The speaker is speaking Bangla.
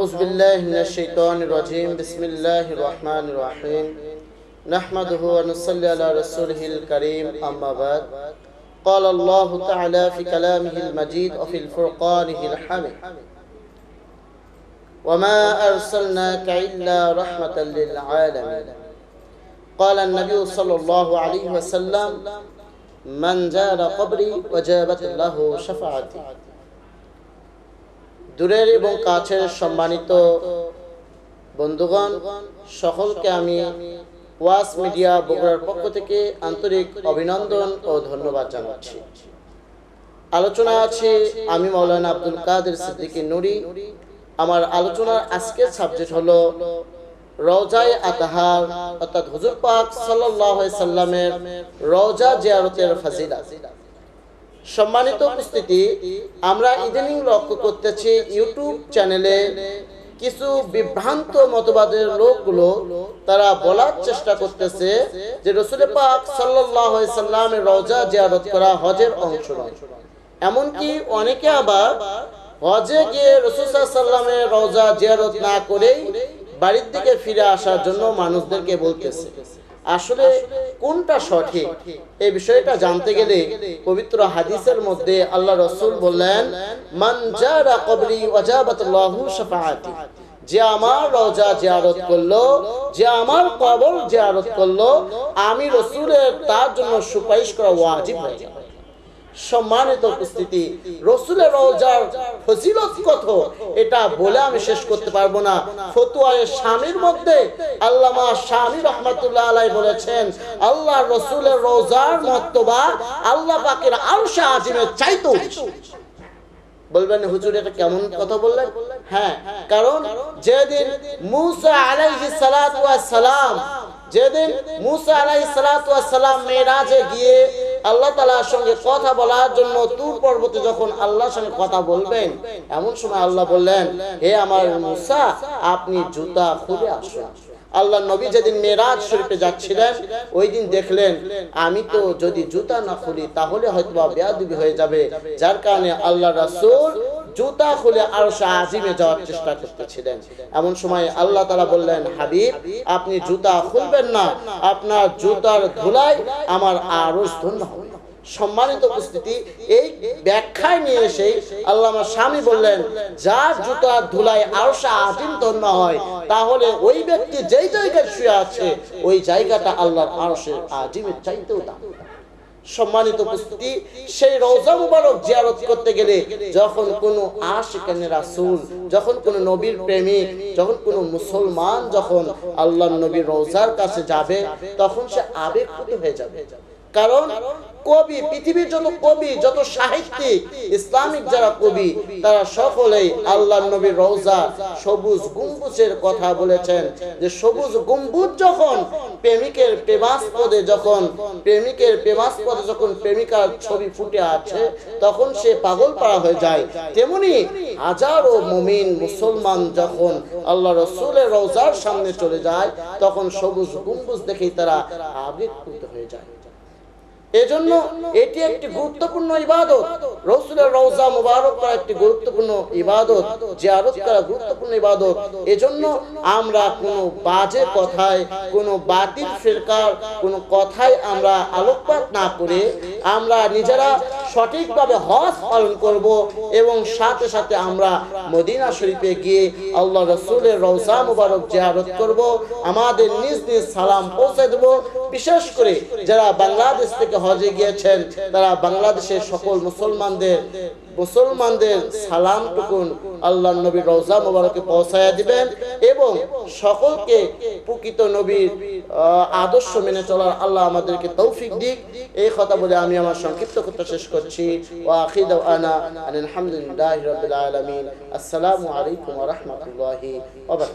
أعوذ بالله من الشيطان الرجيم. بسم الله الرحمن الرحيم. نحمده ونصلي على رسوله الكريم. أما بعد قال الله تعالى في كلامه المجيد وفي الفرقانه الحميد. وما أرسلناك إلا رحمة للعالمين. قال النبي صلى الله عليه وسلم من زار قبري وجابت له شفاعتي. দূরের এবং কাছের সম্মানিত বন্ধুগণ, সকলকে আমি ওয়াস মিডিয়া বগুড়ার পক্ষ থেকে আন্তরিক অভিনন্দন ও ধন্যবাদ জানাচ্ছি। আলোচনা আছে আমি মৌলানা আব্দুল কাদের সিদ্দিকী নুরি। আমার আলোচনার আজকের সাবজেক্ট হলো রওজায় আতাহার, অর্থাৎ হুজুর পাক সাল্লাল্লাহু আলাইহি সাল্লামের রওজা জিয়ারতের ফাজিলাত। সম্মানিত উপস্থিতি, আমরা ইদানিং লক্ষ্য করতেছি ইউটিউব চ্যানেলে কিছু বিভ্রান্ত মতবাদের লোকগুলো তারা বলার চেষ্টা করতেছে যে রসুল পাক সাল্লাহ সাল্লামের রওজা জিয়ারত করা হজের অংশ এমনকি অনেকে আবার হজে গিয়ে রসুল সাল্লামের রওজা জিয়ারত না করেই বাড়ির দিকে ফিরে আসার জন্য মানুষদেরকে বলতেছে। আসলে কোনটা সঠিক? এই বিষয়টা জানতে গেলে পবিত্র হাদিসের মধ্যে আল্লাহ রসুল বললেন, মান কবলি কবরি যে আমার রজা জিয়ারত করল, যে আমার কবর জিয়ারত করল, আমি রসুলের তার জন্য সুপারিশ করা ওয়াজিব হয়ে যাবে সম্মানিত উপস্থিতি। রসুলের রওজার ফজিলত কত? এটা বলে আমি শেষ করতে পারব না। ফতুয়ায় স্বামীর মধ্যে আল্লামা স্বামী রহমতুল্লাহ আলাই বলেছেন আল্লাহ রসুলের রোজার মর্তবা আল্লাহ পাকের আরশে আজিমের চাইতেও বেশি। বলবেন, হুজুর, এটা কেমন কথা বললেন? হ্যাঁ কারণ যেদিন মুসা আলাইহিস সালাতু ওয়াস সালাম, যেদিন মুসা আলাইহিস সালাতু ওয়াস সালাম মেরাজে গিয়ে আল্লাহ তালার সঙ্গে কথা বলার জন্য তুর পর্বতে যখন আল্লাহর সঙ্গে কথা বলবেন, এমন সময় আল্লাহ বললেন, হে আমার মুসা, আপনি জুতা খুলে আসুন। আল্লাহ নবী যেদিন মেরাজ শরীফে যাচ্ছিলেন, ওই দিন দেখলেন, আমি তো যদি জুতা না খুলি, তাহলে হয়তো বা বেয়াদুবি হয়ে যাবে। যার কারণে আল্লাহ রাসূল জুতা খুলে আরও আজিমে যাওয়ার চেষ্টা করতেছিলেন। এমন সময় আল্লাহ তালা বললেন, হাবিব, আপনি জুতা খুলবেন না। আপনার জুতার ধুলাই আমার আরও ধন্য হবে। সম্মানিত উপস্থিতি, এই ব্যাখ্যায় নিয়ে এসে আল্লাহ আমার স্বামী বললেন, যার জুতার ধুলাই আরও আজিম ধন্য হয়, তাহলে ওই ব্যক্তি যেই জায়গায় শুয়ে আছে, ওই জায়গাটা আল্লাহর আরশের আজিমের চাইতেও দাম। সম্মানিত উপস্থিতি, সেই রোজা মুবারক জিয়ারত করতে গেলে যখন কোনো আশিকানে রাসুল, যখন কোনো নবীর প্রেমিক, যখন কোনো মুসলমান যখন আল্লাহ নবীর রোজার কাছে যাবে, তখন সে আবেগপ্রুত হয়ে যাবে। কারণ কবি, পৃথিবীর যত কবি, যত সাহিত্যিক, ইসলামিক যারা কবি, তারা সকলেই আল্লাহ নবীর রওজা সবুজ গম্বুজের কথা বলেছেন। যে সবুজ গম্বুজ যখন প্রেমিকের প্রেমাস্পদে যখন, প্রেমিকের প্রেমাস্পদে যখন প্রেমিকার ছবি ফুটে আছে, তখন সে পাগল পাড়া হয়ে যায়। তেমনি হাজারো মুমিন মুসলমান যখন আল্লাহ রসুলের রওজার সামনে চলে যায়, তখন সবুজ গম্বুজ দেখেই তারা আবেগপ্রুত হয়ে যায়। এজন্য এটি একটি গুরুত্বপূর্ণ ইবাদত। রসুলের রওজা মুবারক করা একটি গুরুত্বপূর্ণ ইবাদত জিয়ারত করা গুরুত্বপূর্ণ ইবাদত। এজন্য আমরা কোনো বাজে কথায়, কোনো বাতিল ফিরকার, কোনো কথায় আমরা আলোকপাত না করে আমরা নিজেরা সঠিকভাবে হজ পালন করব এবং সাথে সাথে আমরা মদিনা শরীফে গিয়ে আল্লাহ রসুলের রওজা মুবারক জিয়ারত করব, আমাদের নিজ নিজ সালাম পৌঁছে দেব। বিশেষ করে যারা বাংলাদেশ থেকে হজে গিয়েছেন, তারা বাংলাদেশের সকল মুসলমানদের মুসলমানদের সালাম টুকুন আল্লাহ নবীর রওজা মোবারকে পৌঁছায়া দিবেন এবং সকলকে প্রকৃত নবীর আদর্শ মেনে চলার আল্লাহ আমাদেরকে তৌফিক দিক। এই কথা বলে আমি আমার সংক্ষিপ্ত কথা শেষ করছি। আসসালামু আলাইকুম ওয়া